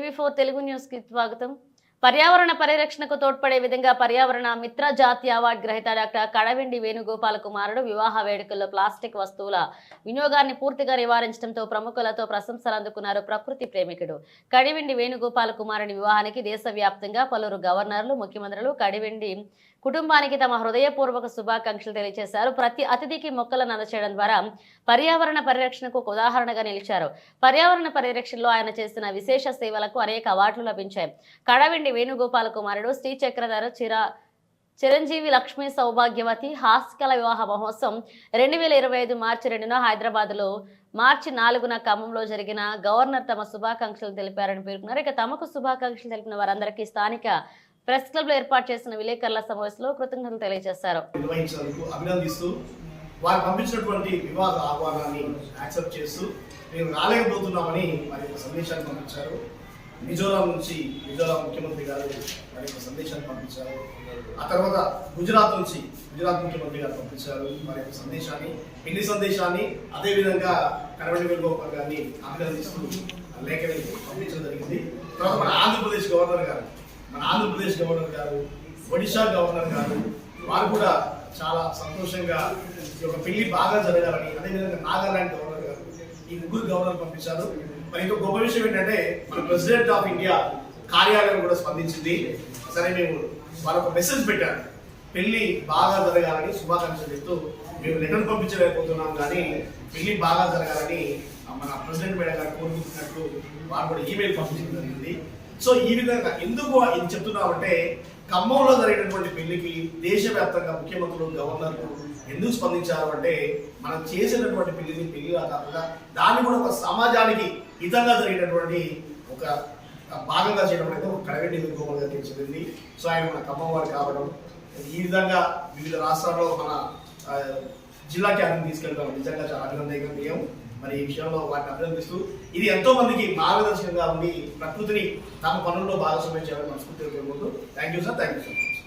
TV four Telugu న్యూస్కి స్వాగతం. పర్యావరణ పరిరక్షణకు తోడ్పడే విధంగా పర్యావరణ మిత్ర జాతీయ అవార్డు గ్రహీత డాక్టర్ కడవెండి వేణుగోపాల కుమారుడు వివాహ వేడుకల్లో ప్లాస్టిక్ వస్తువుల వినియోగాన్ని పూర్తిగా నివారించడంతో ప్రముఖులతో ప్రశంసలు అందుకున్నారు ప్రకృతి ప్రేమికుడు. కడివెండి వేణుగోపాల కుమారుని వివాహానికి దేశవ్యాప్తంగా పలువురు గవర్నర్లు ముఖ్యమంత్రులు కడివెండి కుటుంబానికి తమ హృదయపూర్వక శుభాకాంక్షలు తెలియజేశారు. ప్రతి అతిథికి మొక్కలను అందచేయడం ద్వారా పర్యావరణ పరిరక్షణకు ఒక ఉదాహరణగా నిలిచారు. పర్యావరణ పరిరక్షణలో ఆయన చేసిన విశేష సేవలకు అనేక అవార్డులు లభించాయి. కడవిండి వేణుగోపాల కుమారుడు శ్రీ చక్రధర చిర చిరంజీవి లక్ష్మీ సౌభాగ్యవతి హాస్కల వివాహ మహోత్సవం రెండు వేల ఇరవై ఐదు మార్చి రెండున హైదరాబాద్లో మార్చి నాలుగున ఖమ్మంలో జరిగిన గవర్నర్ తమ శుభాకాంక్షలు తెలిపారని పేర్కొన్నారు. ఇక తమకు శుభాకాంక్షలు తెలిపిన వారందరికీ స్థానిక ప్రెస్ క్లబ్లో ఏర్పాటు చేసిన విలేకరుల సమావేశంలో కృతజ్ఞతలు తెలియజేశారు. అభినందిస్తూ వారు పంపించినటువంటి వివాద ఆహ్వానాన్ని యాక్సెప్ట్ చేస్తూ మేము రాలేకపోతున్నామని మరి యొక్క సందేశాన్ని పంపించారు. మిజోరాం నుంచి మిజోరాం ముఖ్యమంత్రి గారు మరి సందేశాన్ని పంపించారు. ఆ తర్వాత గుజరాత్ నుంచి గుజరాత్ ముఖ్యమంత్రి గారు పంపించారు. మరి సందేశాన్ని పెళ్ళి సందేశాన్ని అదేవిధంగా కరవడి వేణుగోపాల్ గారిని అభినందిస్తూ లేఖ పంపించడం జరిగింది తర్వాత మన ఆంధ్రప్రదేశ్ గవర్నర్ గారు మన ఆంధ్రప్రదేశ్ గవర్నర్ గారు ఒడిశా గవర్నర్ గారు వారు కూడా చాలా సంతోషంగా ఈ యొక్క పెళ్ళి బాగా జరగాలని అదేవిధంగా నాగాలాండ్ గవర్నర్ గారు ఈ ముగ్గురు గవర్నర్ పంపించారు. మరి ఇంకో గొప్ప విషయం ఏంటంటే మన ప్రెసిడెంట్ ఆఫ్ ఇండియా కార్యాలయం కూడా స్పందించింది. సరే మేము వాళ్ళకు ఒక మెసేజ్ పెట్టారు పెళ్ళి బాగా జరగాలని శుభాకాంక్షలు చెప్తూ మేము లెటర్ పంపించలేకపోతున్నాం కానీ పెళ్ళి బాగా జరగాలని మన ప్రెసిడెంట్ మేడం గారు కోరుకుంటున్నట్టు వారు కూడా ఈమెయిల్ పంపించడం జరిగింది. సో ఈ విధంగా ఎందుకు ఇది చెప్తున్నామంటే ఖమ్మంలో జరిగినటువంటి పెళ్ళికి దేశవ్యాప్తంగా ముఖ్యమంత్రులు గవర్నర్లు ఎందుకు స్పందించారు అంటే మనం చేసినటువంటి పెళ్ళిని పెళ్ళిగా కాకుండా దాన్ని కూడా ఒక సమాజానికి హితంగా జరిగినటువంటి ఒక భాగంగా చేయడం అనేది ఒక కడగండి గోపాల్ గారికి చెందింది సో ఆయన మన ఖమ్మం వారు కావడం ఈ విధంగా వివిధ రాష్ట్రాల్లో మన జిల్లాకి అర్థం తీసుకెళ్ళడం నిజంగా చాలా అభినందనీయం. మరి ఈ విషయంలో వాటిని అభినందిస్తూ ఇది ఎంతో మందికి మార్గదర్శకంగా ఉండి ప్రకృతిని తమ పనుల్లో భాగస్వామ్యం చేయాలని మనస్ఫూర్తిగా కోరుకుంటూ thank you sir thank you so much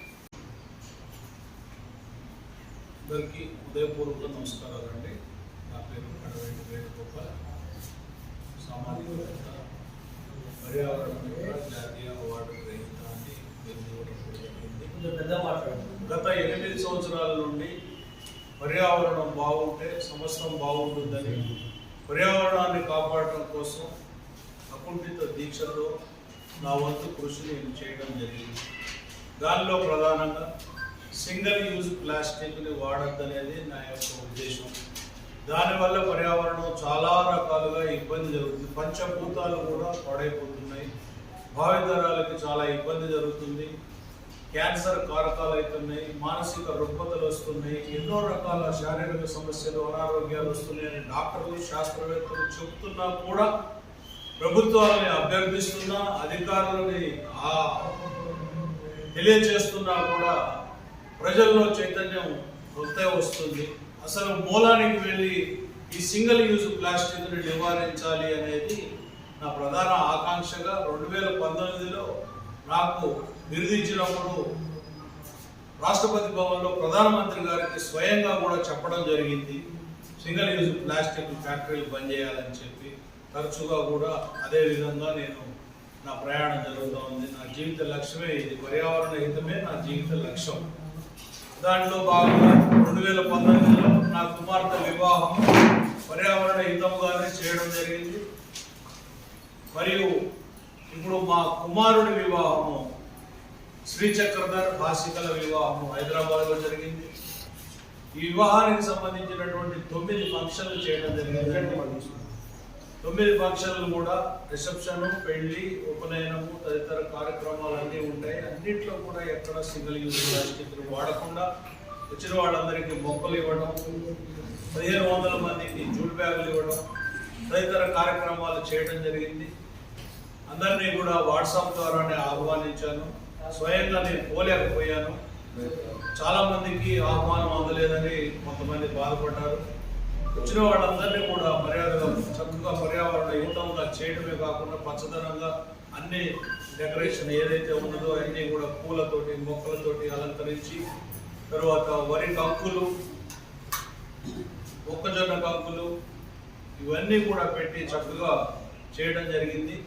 అందరికీ ఉదయపూర్వక నమస్కారాలు అండి నా పేరు కడవేటి వేణుగోపాల్. సామాజికవేత్త పర్యావరణ జాతీయ అవార్డు గ్రహీత అని గత ఎనిమిది సంవత్సరాల నుండి పర్యావరణం బాగుంటే సమస్తం బాగుంటుందని పర్యావరణాన్ని కాపాడటం కోసం అకుంఠిత దీక్షల్లో నా వంతు కృషి నేను చేయడం జరిగింది. దానిలో ప్రధానంగా సింగిల్ యూజ్ ప్లాస్టిక్ని వాడద్దనేది నా యొక్క ఉద్దేశం. దానివల్ల పర్యావరణం చాలా రకాలుగా ఇబ్బంది జరుగుతుంది. పంచభూతాలు కూడా పాడైపోతున్నాయి. భావితరాలకి చాలా ఇబ్బంది జరుగుతుంది. క్యాన్సర్ కారకాలు అవుతున్నాయి మానసిక రుగ్మతలు వస్తున్నాయి ఎన్నో రకాల శారీరక సమస్యలు అనారోగ్యాలు వస్తున్నాయని డాక్టర్లు శాస్త్రవేత్తలు చెబుతున్నా కూడా ప్రభుత్వాలని అభ్యర్థిస్తున్నా అధికారులని ఆ తెలియజేస్తున్నా కూడా ప్రజల్లో చైతన్యం వస్తే వస్తుంది. అసలు మూలానికి వెళ్ళి ఈ సింగిల్ యూజ్ ప్లాస్టిక్ని నివారించాలి అనేది నా ప్రధాన ఆకాంక్షగా రెండు వేల పంతొమ్మిదిలో నాకు బిరుదించినప్పుడు రాష్ట్రపతి భవన్లో ప్రధానమంత్రి గారికి స్వయంగా కూడా చెప్పడం జరిగింది. సింగిల్ యూజ్ ప్లాస్టిక్ ఫ్యాక్టరీలు బంద్ చేయాలని చెప్పి తరచుగా కూడా అదే విధంగా నేను నా ప్రయాణం జరుగుతూ ఉంది. నా జీవిత లక్ష్యమే ఇది. పర్యావరణ హితమే నా జీవిత లక్ష్యం. దాంట్లో భాగంగా రెండు వేల పంతొమ్మిదిలో నా కుమార్తె వివాహం పర్యావరణ హితముగానే చేయడం జరిగింది. మరియు ఇప్పుడు మా కుమారుడి వివాహము శ్రీ చక్రధర్ వివాహం వివాహము హైదరాబాద్లో జరిగింది. ఈ వివాహానికి సంబంధించినటువంటి తొమ్మిది ఫంక్షన్లు చేయడం జరిగింది. తొమ్మిది ఫంక్షన్లు కూడా రిసెప్షన్ పెళ్ళి ఉపనయనము తదితర కార్యక్రమాలు అన్నీ ఉంటాయి. అన్నింటిలో కూడా ఎక్కడ సింగిల్ యూజ్ ప్లాస్టిక్లు వాడకుండా వచ్చిన వాళ్ళందరికీ మొక్కలు ఇవ్వడం పదిహేను వందల మందికి జూట్ బ్యాగులు ఇవ్వడం తదితర కార్యక్రమాలు చేయడం జరిగింది. అందరినీ కూడా వాట్సాప్ ద్వారానే ఆహ్వానించాను. స్వయంగా నేను పోలేకపోయాను. చాలా మందికి ఆహ్వానం అందలేదని కొంతమంది బాధపడ్డారు. వచ్చిన వాళ్ళందరినీ కూడా మర్యాదగా చక్కగా పర్యావరణ హితంగా చేయడమే కాకుండా పచ్చదనంగా అన్ని డెకరేషన్ ఏదైతే ఉన్నదో అన్నీ కూడా పూలతోటి మొక్కలతోటి అలంకరించి తర్వాత వరి కంకులు మొక్కజొన్న కంకులు ఇవన్నీ కూడా పెట్టి చక్కగా చేయడం జరిగింది.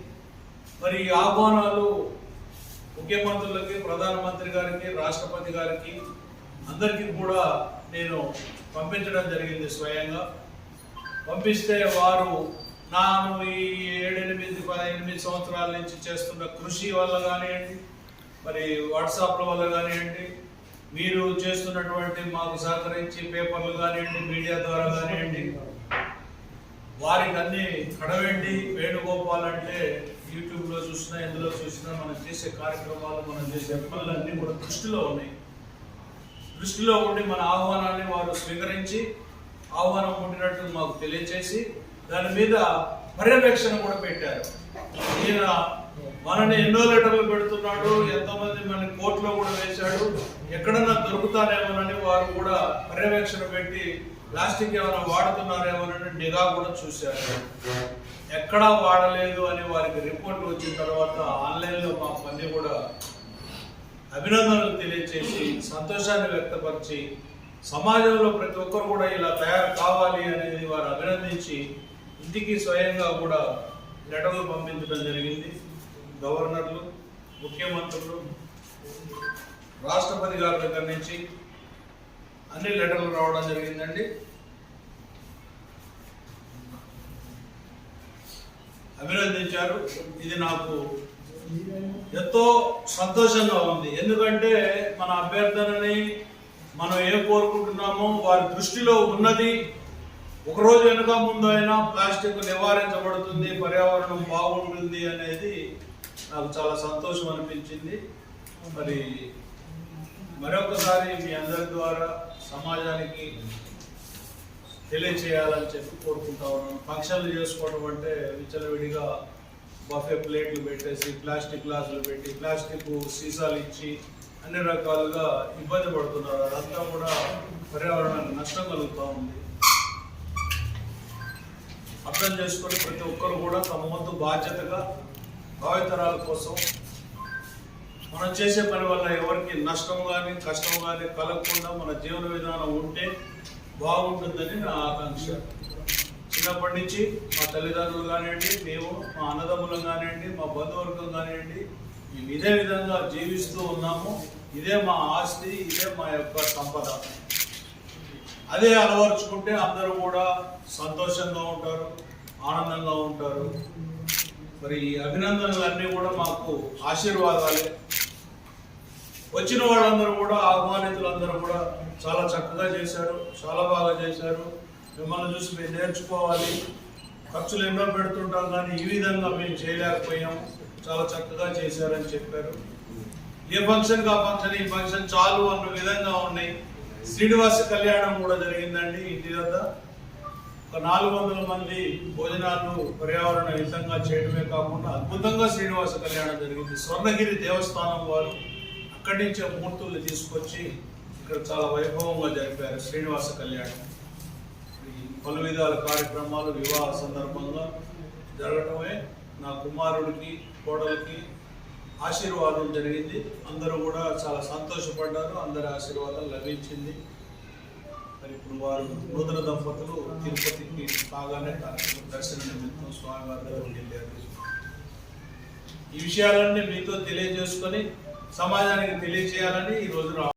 మరి ఈ ఆహ్వానాలు ముఖ్యమంత్రులకి ప్రధానమంత్రి గారికి రాష్ట్రపతి గారికి అందరికీ కూడా నేను పంపించడం జరిగింది స్వయంగా. పంపిస్తే వారు నాను ఈ ఏడెనిమిది ఎనిమిది సంవత్సరాల నుంచి చేస్తున్న కృషి వల్ల కానివ్వండి మరి వాట్సాప్ల వల్ల కానివ్వండి మీరు చేస్తున్నటువంటి మాకు సహకరించి పేపర్లు కానివ్వండి మీడియా ద్వారా కానివ్వండి వారికి అన్ని కడవెండి వేణుగోపాల్ అంటే యూట్యూబ్లో చూసినా ఎందులో చూసినా మనం చేసే కార్యక్రమాలు మనం చేసే పనులన్నీ కూడా దృష్టిలో ఉన్నాయి. దృష్టిలో ఉండి మన ఆహ్వానాన్ని వారు స్వీకరించి ఆహ్వానం ఉండినట్లు మాకు తెలియచేసి దాని మీద పర్యవేక్షణ కూడా పెట్టారు. ఈయన మనని ఎన్నో లెటర్లు పెడుతున్నాడు ఎంతమంది మన కోర్టులో కూడా వేశాడు ఎక్కడన్నా దొరుకుతానేమోనని వారు కూడా పర్యవేక్షణ పెట్టి ప్లాస్టిక్ ఏమైనా వాడుతున్నారేమోనని నిఘా కూడా చూశారు. ఎక్కడా వాడలేదు అని వారికి రిపోర్ట్ వచ్చిన తర్వాత ఆన్లైన్లో మా పని కూడా అభినందనలు తెలియచేసి సంతోషాన్ని వ్యక్తపరిచి సమాజంలో ప్రతి ఒక్కరు కూడా ఇలా తయారు కావాలి అనేది వారు అభినందించి ఇంటికి స్వయంగా కూడా లెటర్లు పంపించడం జరిగింది. గవర్నర్లు ముఖ్యమంత్రులు రాష్ట్రపతి గారి దగ్గర నుంచి అన్ని లెటర్లు రావడం జరిగిందండి. అభినందించారు. ఇది నాకు ఎంతో సంతోషంగా ఉంది. ఎందుకంటే మన అభ్యర్థనని మనం ఏం కోరుకుంటున్నామో వారి దృష్టిలో ఉన్నది. ఒకరోజు వెనుక ముందు అయినా ప్లాస్టిక్ నివారించబడుతుంది పర్యావరణం బాగుంటుంది అనేది నాకు చాలా సంతోషం అనిపించింది. మరి మరొకసారి మీ అందరి ద్వారా సమాజానికి తెలియచేయాలని చెప్పి కోరుకుంటా ఉన్నాను. ఫంక్షన్లు చేసుకోవడం అంటే విచ్చలవిడిగా బఫే ప్లేట్లు పెట్టేసి ప్లాస్టిక్ గ్లాసులు పెట్టి ప్లాస్టిక్ సీసాలు ఇచ్చి అన్ని రకాలుగా ఇబ్బంది పడుతున్నారు. అదంతా కూడా పర్యావరణానికి నష్టం కలుగుతూ ఉంది. అర్థం చేసుకొని ప్రతి ఒక్కరు కూడా తమ వంతు బాధ్యతగా భావితరాల కోసం మనం చేసే పని వల్ల ఎవరికి నష్టం కానీ కష్టం కానీ కలగకుండా మన జీవన విధానం ఉంటే బాగుంటుందని నా ఆకాంక్ష. చిన్నప్పటి నుంచి మా తల్లిదండ్రులు కానివ్వండి మేము మా అన్నదమ్ములం కానివ్వండి మా బంధువర్గం కానివ్వండి మేము ఇదే విధంగా జీవిస్తూ ఉన్నాము. ఇదే మా ఆస్తి ఇదే మా యొక్క సంపద. అదే అలవరుచుకుంటే అందరూ కూడా సంతోషంగా ఉంటారు ఆనందంగా ఉంటారు. మరి ఈ అభినందనలు అన్నీ కూడా మాకు ఆశీర్వాదాలే. వచ్చిన వాళ్ళందరూ కూడా ఆహ్వానితులందరూ కూడా చాలా చక్కగా చేశారు చాలా బాగా చేశారు. మిమ్మల్ని చూసి మేము నేర్చుకోవాలి. ఖర్చులు ఎన్నో పెడుతుంటాం కానీ ఈ విధంగా మేము చేయలేకపోయాం. చాలా చక్కగా చేశారని చెప్పారు. ఏ ఫంక్షన్ కా ఫంక్షన్ ఈ ఫంక్షన్ చాలు అన్న విధంగా ఉన్నాయి. శ్రీనివాస కళ్యాణం కూడా జరిగిందండి ఇంటి వద్ద ఒక నాలుగు వందల మంది భోజనాలు పర్యావరణ హితంగా చేయడమే కాకుండా అద్భుతంగా శ్రీనివాస కళ్యాణం జరిగింది. స్వర్ణగిరి దేవస్థానం వారు అక్కడి నుంచే మూర్తుల్ని తీసుకొచ్చి ఇక్కడ చాలా వైభవంగా జరిపారు శ్రీనివాస కళ్యాణం. ఈ పలు విధాల కార్యక్రమాలు వివాహ సందర్భంగా జరగటమే నా కుమారుడికి కోడలికి ఆశీర్వాదం జరిగింది. అందరూ కూడా చాలా సంతోషపడ్డారు అందరి ఆశీర్వాదం లభించింది. మరి ఇప్పుడు వారు నూతన దంపతులు తిరుపతికి బాగానే దర్శన నిమిత్తం స్వామివారి దగ్గరికి వెళ్ళారు. ఈ విషయాలన్నీ మీతో తెలియజేసుకొని సమాజానికి తెలియజేయాలని ఈ రోజు